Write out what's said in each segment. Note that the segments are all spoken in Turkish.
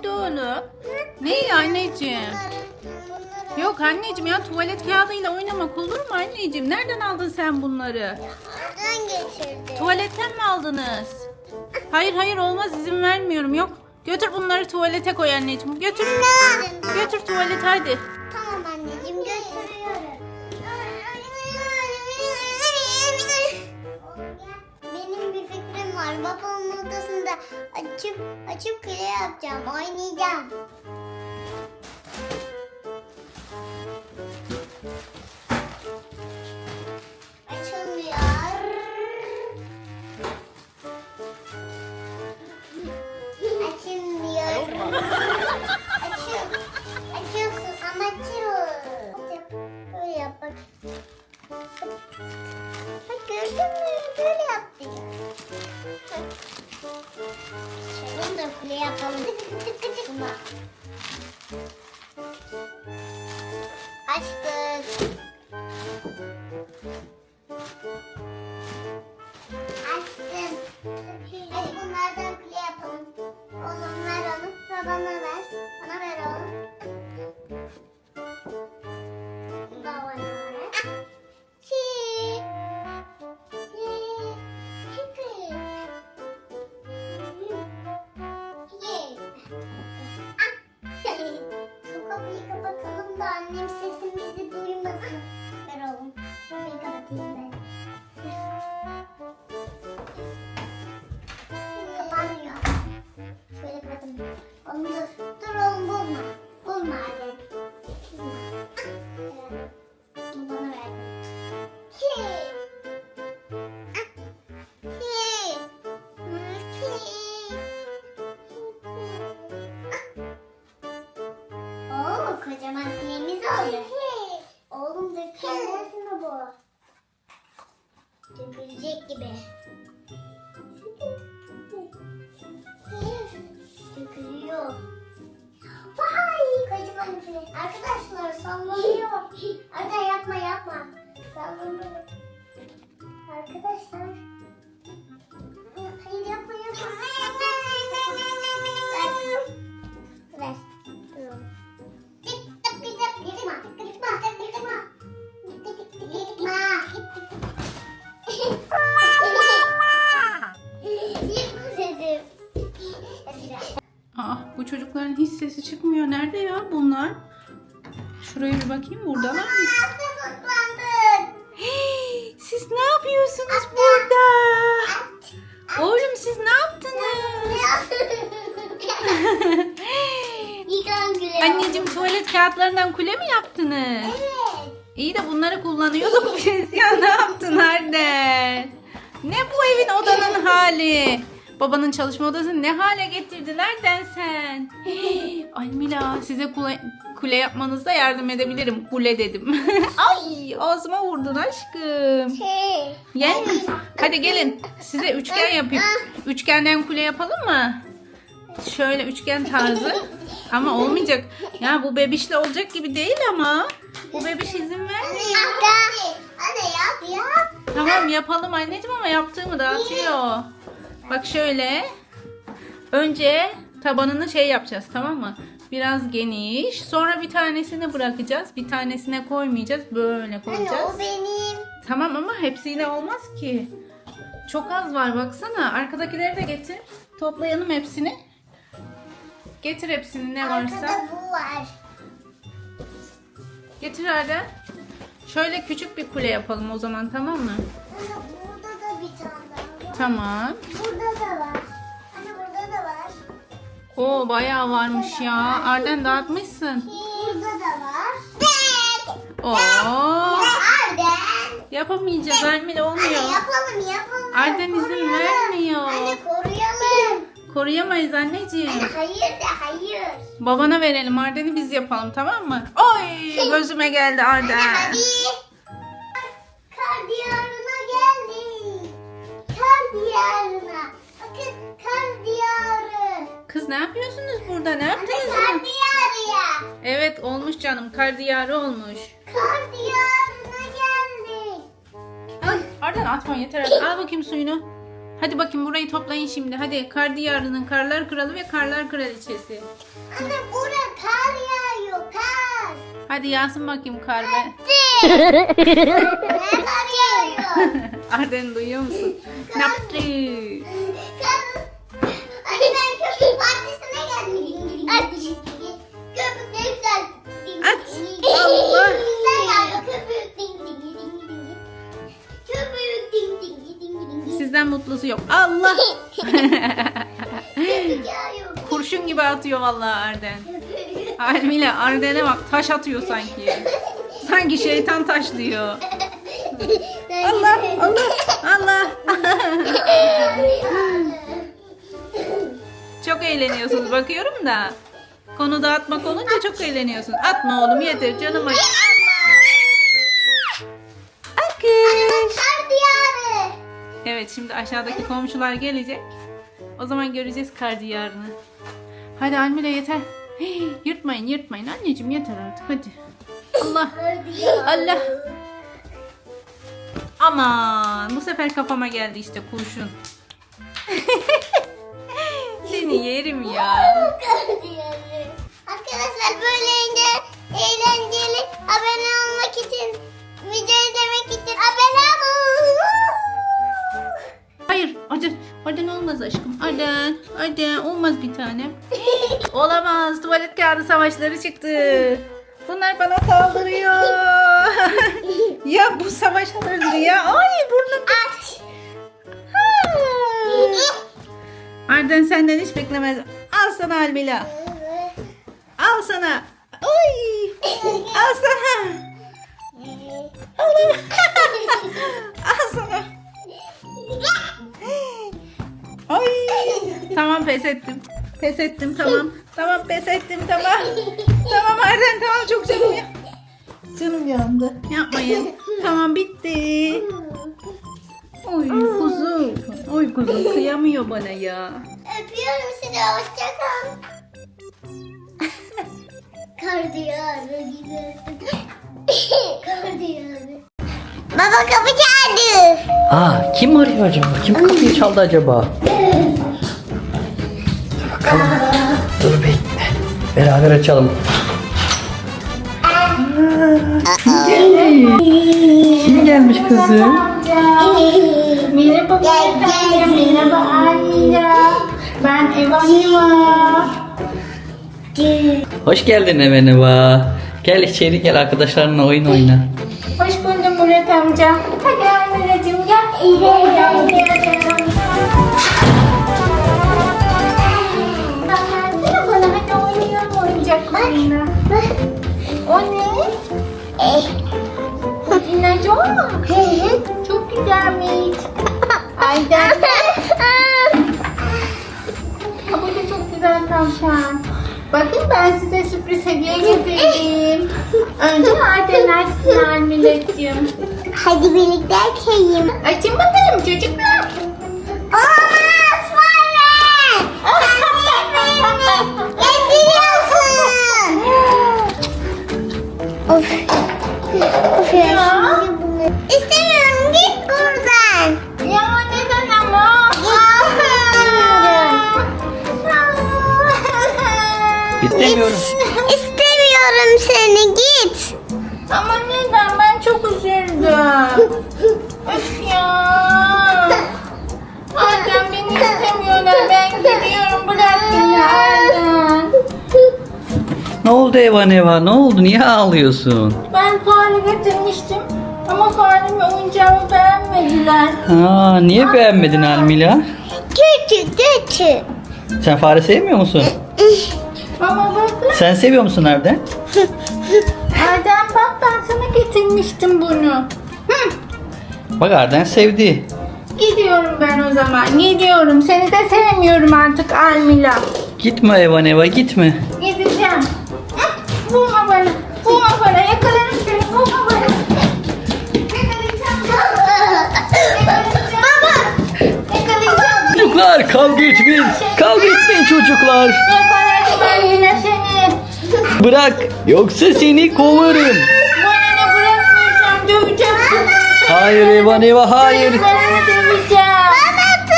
Hadi oğlum. Ne anneciğim? Yok anneciğim ya tuvalet kağıdıyla oynamak olur mu anneciğim? Nereden aldın sen bunları? Oradan getirdi. Tuvaletten mi aldınız? Hayır hayır olmaz izin vermiyorum yok. Götür bunları tuvalete koy anneciğim. Götür. Götür tuvalet hadi. Açıp kule yapacağım. Oynayacağım. Kocaman kulemiz oldu. Şuraya bir bakayım mı? Nasıl saklandın? Hey, siz ne yapıyorsunuz burada? Oğlum siz ne yaptınız? Anneciğim tuvalet kağıtlarından kule mi yaptınız? Evet. İyi de bunları kullanıyorduk biz ya ne yaptın Arden? Ne bu evin odanın hali? Babanın çalışma odasını ne hale getirdi? Nereden sen? Hey, Almila size kule, kule yapmanızda yardım edebilirim. Kule dedim. Ay ağzıma vurdun aşkım. Yen mi? Hadi gelin size üçgen yapayım. Üçgenden kule yapalım mı? Şöyle üçgen tarzı. Ama olmayacak. Ya bu bebişle olacak gibi değil ama. Bu bebiş izin vermiyor. Anne yap yap. Tamam yapalım anneciğim ama yaptığımı dağıtıyor. Bak şöyle. Önce tabanını şey yapacağız tamam mı? Biraz geniş. Sonra bir tanesini bırakacağız. Bir tanesine koymayacağız. Böyle Anne koyacağız. o benim. Tamam ama hepsiyle olmaz ki. Çok az var baksana. Arkadakileri de getir. Toplayalım hepsini. Getir hepsini ne varsa. Arkada bu var. Getir Arda. Şöyle küçük bir kule yapalım o zaman tamam mı? Anne burada da bir tane var. Tamam. Burada da var. Oo bayağı varmış ya. Arden dağıtmışsın. Burada da var. Oo. Arden. Yapamayacağız Anne olmuyor. yapalım yapalım. Arden izin Koruyalım. vermiyor. Anne koruyalım. Koruyamayız anneciğim. Anne hayır de hayır. Babana verelim Arden'i biz yapalım tamam mı? Oy gözüme geldi Arden. Hadi. Kar diyarına geldik. Kar diyarına. Ne yapıyorsunuz burada? Ne Anne yaptınız? kar diyarı ya. Evet olmuş canım. Kar diyarı olmuş. Kar diyarına geldik. Al Arden atma yeter artık. Al bakayım suyunu. Hadi bakayım burayı toplayın şimdi. Hadi kar diyarının karlar kralı ve karlar kraliçesi. Anne burada kar yağıyor kar. Hadi yağsın bakayım kar be. ne kar yağıyor? Arden duyuyor musun? Ne atıyor vallahi Arden. Almile Arden'e bak taş atıyor sanki. Sanki şeytan taşlıyor. Allah Allah Allah. çok eğleniyorsunuz bakıyorum da. Konu dağıtmak olunca çok eğleniyorsun. Atma oğlum yeter canım acı. Akış. Evet şimdi aşağıdaki komşular gelecek. O zaman göreceğiz kar diyarını. Hadi Almila yeter. Hey, yırtmayın yırtmayın anneciğim yeter artık hadi. Allah. Allah. Aman bu sefer kafama geldi işte kurşun. Seni yerim ya. Arkadaşlar böyleyince eğlenceli abone olmak için video izlemek için abone olun. Hayır Arden, Arden olmaz aşkım. Arden, Arden olmaz bir tane. Olamaz tuvalet kağıdı savaşları çıktı. Bunlar bana saldırıyor. ya bu savaş alırdı ya. Ay burnum. Aç. Arden senden hiç beklemez. Al sana Almila. Al sana. Oy. Al sana. Al. Al sana. Ay. Tamam pes ettim. Pes ettim tamam. Tamam pes ettim tamam. Tamam Arden tamam çok canım ya. Canım yandı. Yapmayın. Tamam bitti. Oy kuzum. Oy kuzum kıyamıyor bana ya. Öpüyorum sizi. Hoşçakal. Kar diyarı güzel. Kar diyarı. Baba kapı çaldı. Aa kim arıyor acaba? Kim kapıyı çaldı acaba? Beraber açalım. Kim gelmiş kızım? Merhaba gel. Merhaba Almila. Ben Evanima. Hoş geldin Emeneva. Gel içeri gel arkadaşlarınla oyun oyna. Hoş buldum Murat amca. Hadi Almila'cığım gel. Gel gel oyuncaklarına. O ne? Dinleyeceğim. Çok güzelmiş. Ayden. Ha, bu da çok güzel tavşan. Bakın ben size sürpriz hediye getirdim. Önce Ayden açsın Almila'cığım. Hadi birlikte açayım. Açın bakalım çocuklar. Olmaz Ne oldu Evan Eva? Ne oldu? Niye ağlıyorsun? Ben fare getirmiştim. Ama faremin oyuncağımı beğenmediler. Aa, niye beğenmedin Almila? Kötü kötü. Sen fare sevmiyor musun? Ama bakın. Sen seviyor musun Arden? Ayden bak ben sana getirmiştim bunu. Hı. Bak Arden sevdi. Gidiyorum ben o zaman. Gidiyorum. Seni de sevmiyorum artık Almila. Gitme Eva gitme. Gideceğim. Vurma bana. Vurma bana. Yakalarım seni. Vurma bana. Yakalayacağım. Yakalayacağım. Baba. Yakalayacağım. Çocuklar kavga etmeyin. Kavga etmeyin çocuklar. Yakalarım ben yine seni. Bırak yoksa seni kovarım. Bana ne bırakmayacağım. Döveceğim. Hayır Evan Eva hayır. Bana döveceğim. Bana tut.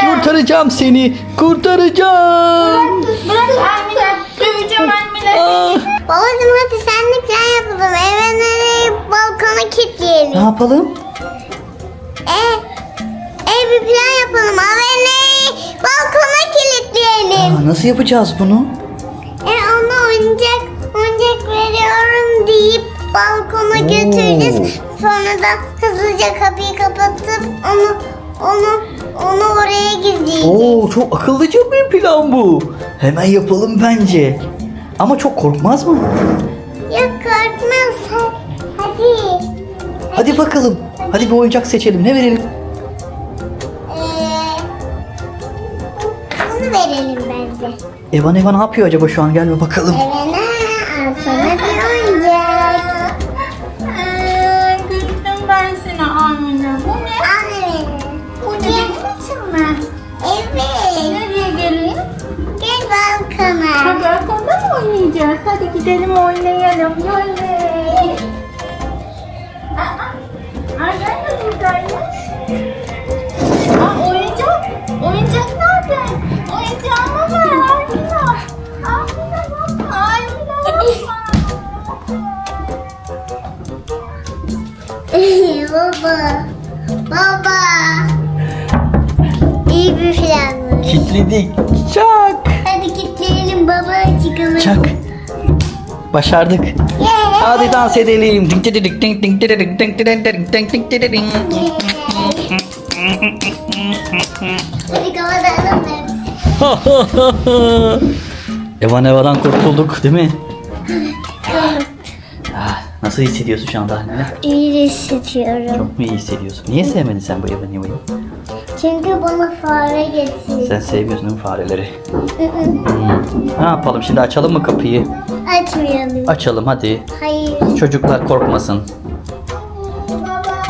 Kurtaracağım seni. Kurtaracağım. Bırak Almila. Döveceğim Almila. Ah, Babacım hadi senle plan yapalım. Eve nereye balkona kilitleyelim. ne yapalım? E, e bir plan yapalım. Aveneyi balkona kilitleyelim. Aa, nasıl yapacağız bunu? E ona oyuncak oyuncak veriyorum deyip balkona Oo. götüreceğiz. Sonra da hızlıca kapıyı kapatıp onu onu onu oraya gizleyeceğiz. Oo çok akıllıca bir plan bu. Hemen yapalım bence. Ama çok korkmaz mı? Yok korkmaz. Hadi. Hadi bakalım. Hadi bir oyuncak seçelim. Ne verelim? Ee, bunu verelim bence. Evan Evan ne yapıyor acaba şu an? Gel bir bakalım. Al Hadi gidelim oynayalım. Yoley. Aa, Arden de buradaymış. Aa, oyuncak. Oyuncak nerede? Oyuncağımı ver Armina. Armina bak. Armina baba. Baba. İyi bir plan. Kilitledik. Çak. Hadi kilitleyelim baba çıkalım. Çak. Başardık. Hadi dans edelim. Evan Eva'dan kurtulduk değil mi? Nasıl hissediyorsun şu anda anne? İyi hissediyorum. Çok mu iyi hissediyorsun? Niye sevmedin sen bu Evan Eva'yı? Çünkü bana fare getirdi. Sen sevmiyorsun değil mi fareleri? hmm. Ne yapalım şimdi açalım mı kapıyı? Açmayalım. Açalım hadi. Hayır. Çocuklar korkmasın.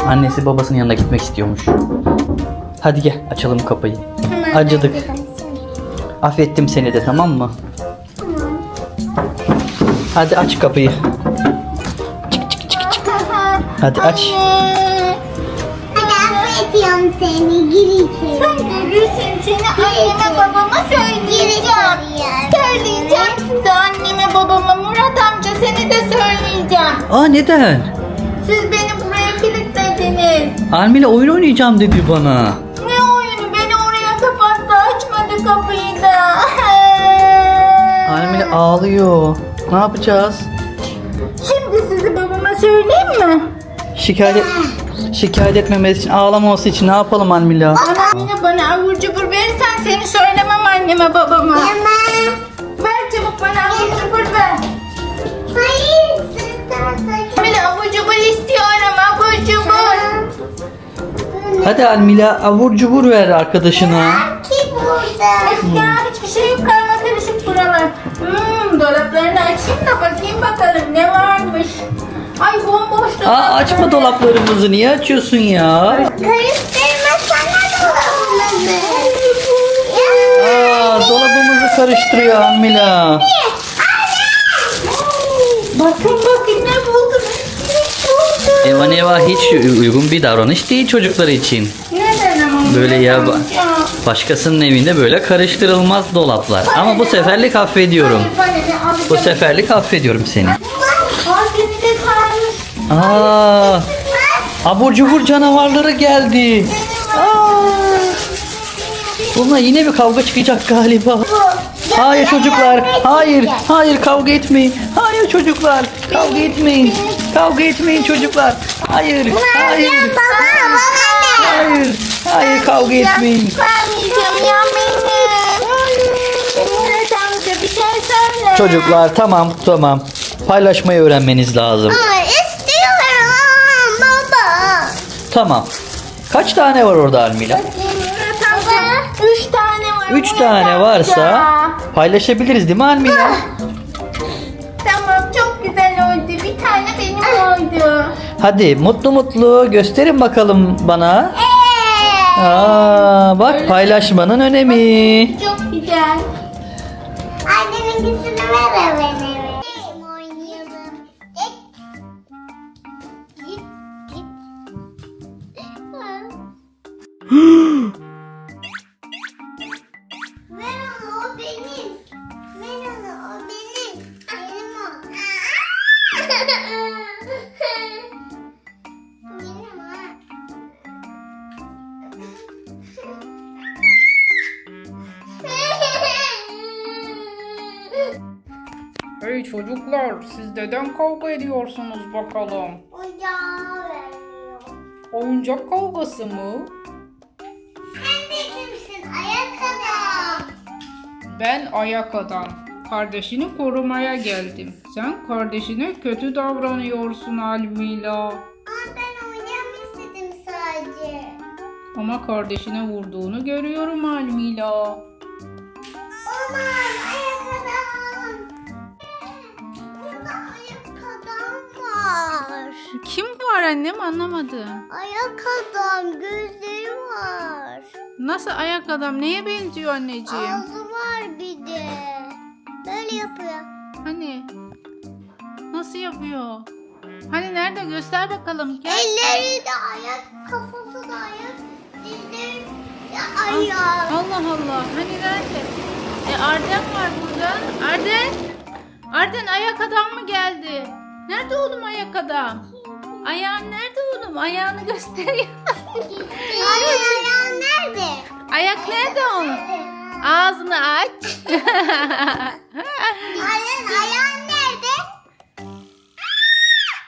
Annesi babasının yanına gitmek istiyormuş. Hadi gel açalım kapıyı. Tamam, Acıdık. Affettim seni de tamam mı? Hadi aç kapıyı. Hadi aç. Hadi affediyorum seni. Gir içeri. Sen görürsün seni anneme babama söyleyeceğim. Söyleyeceğim babama Murat amca seni de söyleyeceğim. Aa neden? Siz beni buraya kilitlediniz. Almila oyun oynayacağım dedi bana. Ne oyunu beni oraya kapattı açmadı kapıyı da. Almila ağlıyor. Ne yapacağız? Şimdi sizi babama söyleyeyim mi? Şikayet et, şikayet etmemesi için ağlamaması için ne yapalım Almila? Bana yine bana avur cubur verirsen seni söylemem anneme babama. Tamam. Çabuk bana avur cubur ver. Hayır. Sizden sakın. Ben avur cubur istiyorum avur cubur. Hadi Almila avur cubur ver arkadaşına. Ki burada. Ya hiçbir şey yok karma karışık buralar. Hmm, dolaplarını açayım da bakayım bakalım ne varmış. Ay bomboş Aa dolaplar. açma dolaplarımızı niye açıyorsun ya? Karıştırma sana dolabını. Aa dolabımızı karıştırıyor Almila. Bakın bakın ne buldum. Buldum. Eva hiç uygun bir davranış değil çocuklar için. Neden ama? Böyle ya Ya. başkasının evinde böyle karıştırılmaz dolaplar. Ama bu seferlik affediyorum. Bu seferlik affediyorum seni. Aa abur cubur canavarları geldi. Aa, bununla yine bir kavga çıkacak galiba. Hayır çocuklar, hayır, hayır kavga etmeyin. Hayır çocuklar, kavga etmeyin. Kavga etmeyin çocuklar. Hayır, hayır, hayır, hayır kavga etmeyin. Çocuklar tamam tamam. Paylaşmayı öğrenmeniz lazım. Ama istiyorum baba. Tamam. Kaç tane var orada Almila? Üç tane var. Üç tane varsa paylaşabiliriz değil mi Almila? Tamam çok güzel oldu. Bir tane benim oldu. Hadi mutlu mutlu gösterin bakalım bana. Eee. Aa, bak paylaşmanın önemi. Çok güzel. Anneminkisini ver bana. Çocuklar siz neden kavga ediyorsunuz bakalım? Ocağı vermiyor. Oyuncak kavgası mı? Sen de kimsin? Ayak adam. Ben ayak adam. Kardeşini korumaya geldim. Sen kardeşine kötü davranıyorsun Almila. Aa, ben oynamak istedim sadece. Ama kardeşine vurduğunu görüyorum Almila. Kim var annem anlamadım. Ayak adam gözleri var. Nasıl ayak adam? Neye benziyor anneciğim? Ağzı var bir de. Böyle yapıyor. Hani? Nasıl yapıyor? Hani nerede? Göster bakalım. Gel. Elleri de ayak, kafası da ayak, dizleri de ayak. Allah Allah. Hani nerede? E Arden var burada. Arden. Arden ayak adam mı geldi? Nerede oğlum ayak adam? Ayağın nerede oğlum? Ayağını gösteriyor. Anne ayağın nerede? Ayak nerede oğlum? Ağzını aç. Anne ayağın nerede?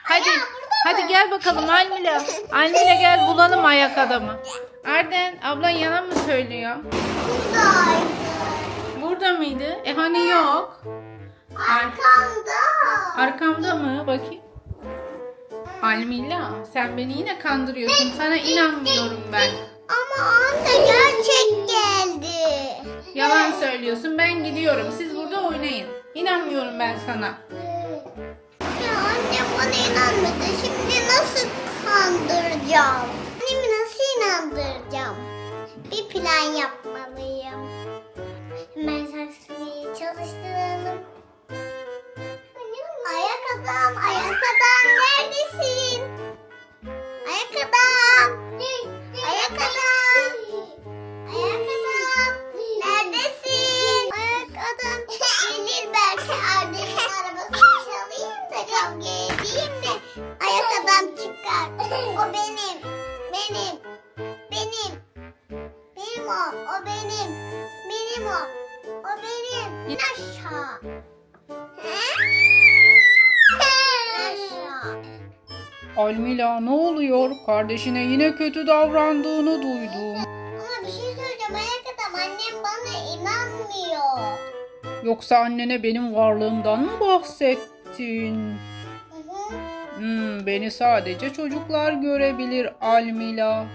hadi. Hadi gel bakalım Almila. Almila gel bulalım ayak adamı. Arden ablan yalan mı söylüyor? Buradaydı. Burada mıydı? E hani yok. Arkamda. Arkamda mı? Bakayım. Almila sen beni yine kandırıyorsun. Sana inanmıyorum ben. Ama anne gerçek geldi. Yalan söylüyorsun. Ben gidiyorum. Siz burada oynayın. İnanmıyorum ben sana. Ya annem bana inanmadı. Şimdi nasıl kandıracağım? Annemi nasıl inandıracağım? Bir plan yapmalıyım. Hemen saksıyı çalıştıralım. Ayak adam neredesin? Ayak adam. Ayak adam. Ayak adam. Neredesin? Ayak adam. Gelir belki Arda'nın arabasını çalayım da kavga edeyim de ayak adam çıkar. O benim. Benim. Benim. Benim o. O benim. Benim o. O benim. İn aşağı. Almila ne oluyor? Kardeşine yine kötü davrandığını duydum. Ama bir şey söyleyeceğim ayak adam. Annem bana inanmıyor. Yoksa annene benim varlığımdan mı bahsettin? Hı hı. Hmm, beni sadece çocuklar görebilir Almila.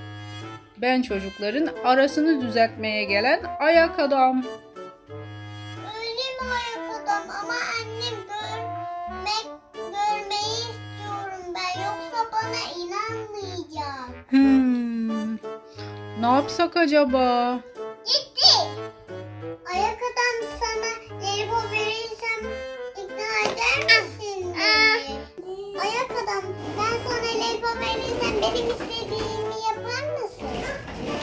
Ben çocukların arasını düzeltmeye gelen ayak adam. Hmm, ne yapsak acaba? Gitti. Ayak adam sana telefon verirsem ikna eder misin beni? Ayak adam ben sana telefon verirsem benim istediğimi yapar mısın?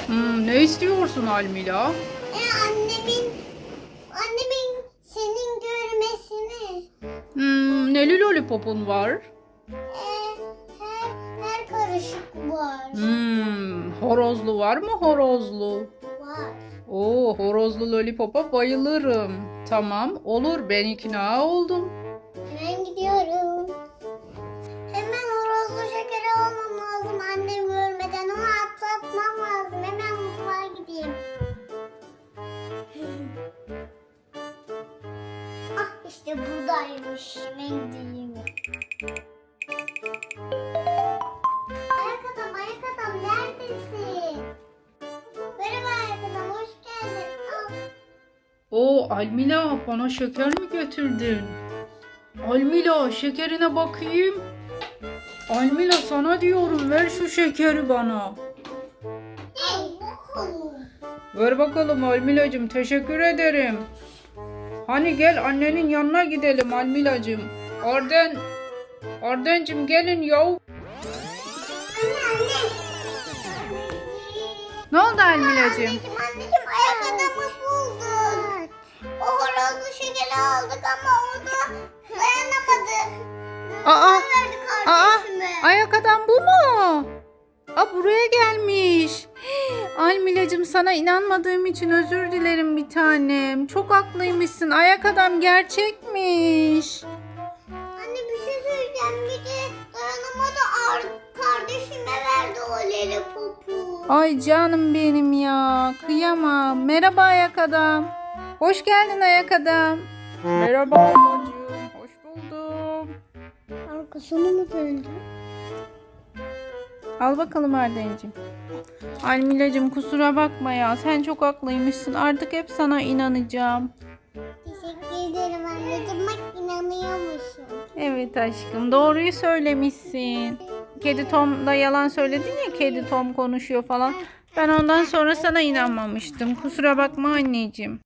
Hmm, ne istiyorsun Almila? E annemin, annemin senin görmesini. Hmm, neli lollipopun var? Var mı horozlu? Var. Oo, horozlu lollipopa bayılırım. Tamam, olur ben ikna oldum. Hemen gidiyorum. Hemen horozlu şekeri almam lazım annem görmeden. Onu atlatmam lazım. Hemen mutfağa gideyim. ah işte buradaymış. Hemen gideyim. Ayak adam, ayak adam neredesin? Oo, Almila bana şeker mi getirdin? Almila şekerine bakayım. Almila sana diyorum ver şu şekeri bana. Ver bakalım Almilacığım teşekkür ederim. Hani gel annenin yanına gidelim Almilacığım. Arden, Ardencim gelin anne. Ne oldu Almilacığım? O horozlu şekeri aldık ama o da dayanamadı. Aa, verdi aa, ayak adam bu mu? Aa buraya gelmiş. Almilacığım sana inanmadığım için özür dilerim bir tanem. Çok haklıymışsın. Ayak adam gerçekmiş. Annem bir de dayanamadı ar- kardeşime verdi o lollipopu. Ay canım benim ya. Kıyamam. Merhaba ayak adam. Hoş geldin ayak adam. Merhaba ablacığım. Hoş buldum. Arkasını mı döndü? Al bakalım Arden'cim. Almilacığım kusura bakma ya. Sen çok haklıymışsın. Artık hep sana inanacağım. Teşekkür ederim anneciğim. Bak inanıyormuşum. Evet aşkım doğruyu söylemişsin. Kedi Tom da yalan söyledin ya kedi Tom konuşuyor falan. Ben ondan sonra sana inanmamıştım. Kusura bakma anneciğim.